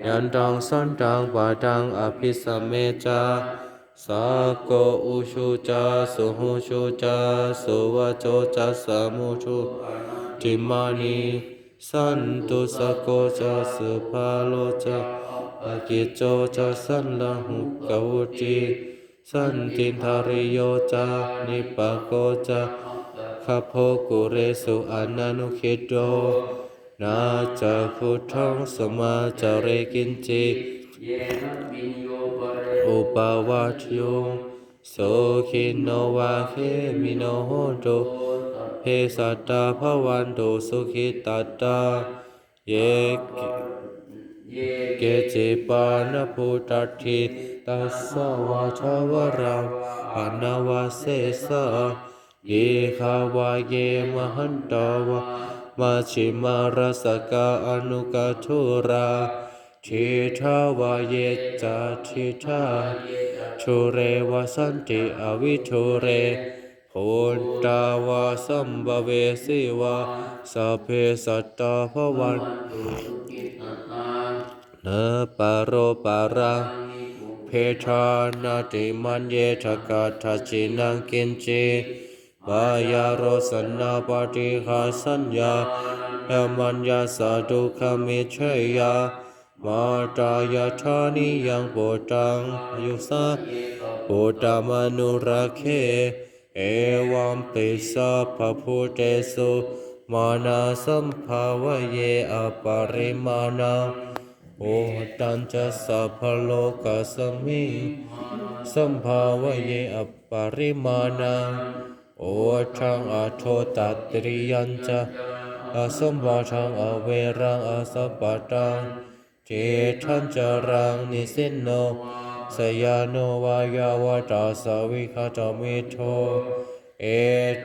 ยันตังสันตังปะตังอภิสเมจาสาโกอุชุจาสุหุชุจาสุวะโจจะสมุชุจิมานีสันตุสโกจะสุภาโลจะอากิจโจจะสันลหุกวุจีสันตินทาริโยจานิปะโกจะข้าโพกุเรสุอนันุคิโด นาจะพุทธังสมาจาเรกินจินเรอุปาวาทโยโสขินโนวาเคมิโนโหตุเฮสัตตาภวันโตสุขิตตตาเยเยเกจิปานพุตติตัสสะวาชาวรังอนาวาเสสะเยขาวาเยมหันตวะ มาชิมารสกาอนุกาทุราทิทาวาเยจาทิทาชุเรวสันติอวิชุเรโพนตาวาสัมบเวสิวาสเพสัตตาภวันตุสุกิตตานปะโรปะรังเพทานาติมันเยทกาทจินังกินจิ วายาโรสนนาปฏิหาสัญญาธรรมัญญาสาดุขมิเชยา มาตายาธานิยังโปตังยุสาโปตามนุรักเขเอวัมปิสัพพพุเตสุมานาสัมภาวะเยอปริมาณาโอตันจะสัพโลกัสมิงสัมภาวะเยอปริมาณัง โอชังอโทตัตริยันจะอสมบัติอเวรังอสัพพตังเจทันจรังนิสินโนสยานโนวายาวตาสวิคตมิโทเอ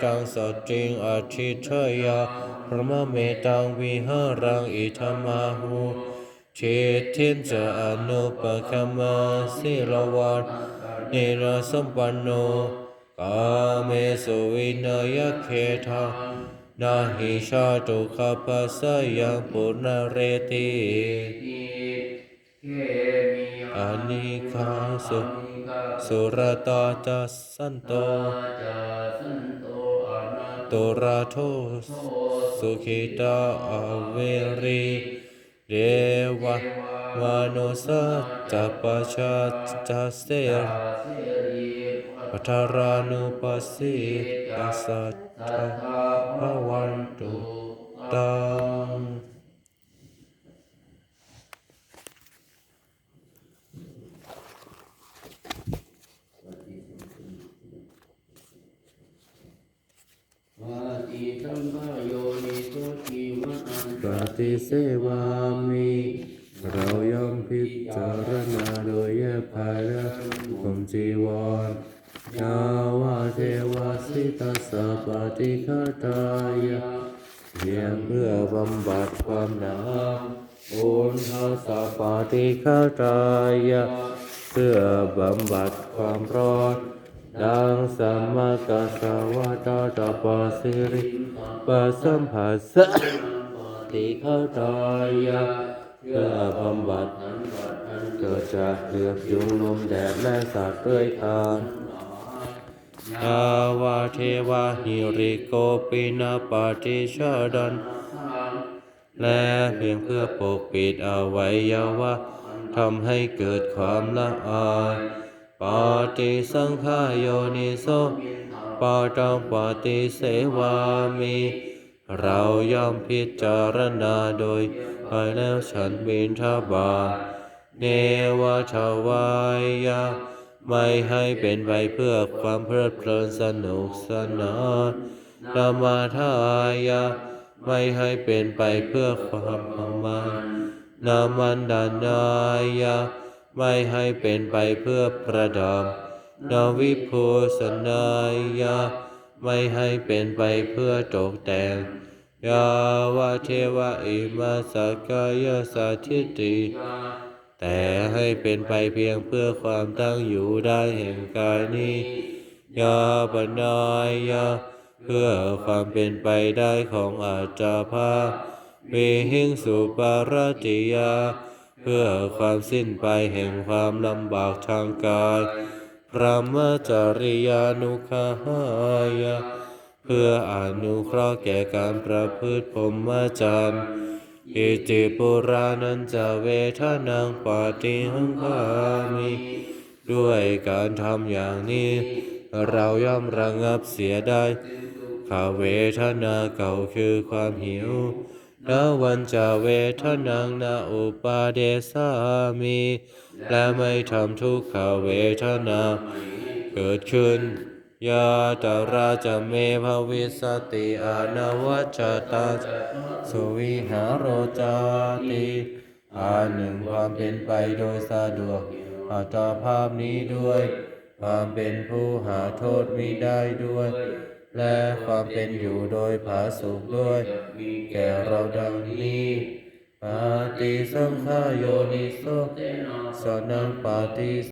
ตังสติงอธิเทยาพระมเมตังวิหารังอิธรรมาหูเชทินจะอนุปคัมมาสิลวัตเนรสัมปันโน กาเมสุวินยเคทานาหิชาตุขปัสยังปุณเรติติอานิคาสุสุรตาจัสสันโตตุราโทสุขิตาอเวรีเดวะมนุสาจัปปชาจัสเสร ปัทารานุปัสสิตัสสะสัทธาภวันตุตังวาติสัมภโยนิโสติมะอันปฏิเสวามิ เราย่อมพิจารณาโดยแยกภายและผมจีวรยาวาเทวาสิตัสสะปฏิฆาตายะเพียงเพื่อบำบัดความหนาวโอนทัสสะปฏิฆาตายะเพื่อบำบัดความร้อนดังสัมมากัสสาวะตาตาปาสิริปัสสัมผัสสะติเข้าตายะ เพื่อบำบัดเกิดจากเหลือบยุงลมแดดและสัตว์เลื้อยคลานอาวาเทวาหิริโกปินาปฏิชาดัน และเพียงเพื่อปกปิดอวัยวะทำให้เกิดความละอายปฏิสังขายโยนิโสปาตังปฏิเสวามิ เราย่อมพิจารณาโดยภายแล้วฉันบินทบาทเนวทวายาไม่ให้เป็นไปเพื่อความเพลิดเพลินสนุกสนานธรรมาทายาไม่ให้เป็นไปเพื่อความประมาทนามันดานายาไม่ให้เป็นไปเพื่อประดับนาวิภูสนายา ไม่ให้เป็นไปเพื่อตกแต่งยาวะเทวะอิมาสกายสัทิติแต่ให้เป็นไปเพียงเพื่อความตั้งอยู่ได้แห่งกายนี้ยาปนายาเพื่อความเป็นไปได้ของอาจาภาวิหิงสุปารติยา เพื่อความสิ้นไปแห่งความลำบากทางกาย พระมจริยานุคายะเพื่ออนุเคราะห์แก่การประพฤติพรหมจรรย์อิติปุรานันจะเวทนังปฏิหังคามิด้วยการทำอย่างนี้ เราย่อมระงับเสียได้ขาเวทนาเก่าคือความหิว นาวันจะเวทนังนาอุปาเดสามี และไม่ทำทุกขเวทนา เกิดขึ้นยาตาราจะเมภวิสติอนาวัจจตาสุวิหารโรจาติอาหนึ่งความเป็นไปโดยสะดวกอัตภาพนี้ด้วย ความเป็นผู้หาโทษมิได้ด้วย และความเป็นอยู่โดยผาสุกด้วยแก่เราดังนี้ปาติสังขายโยนิโสสนังปาติ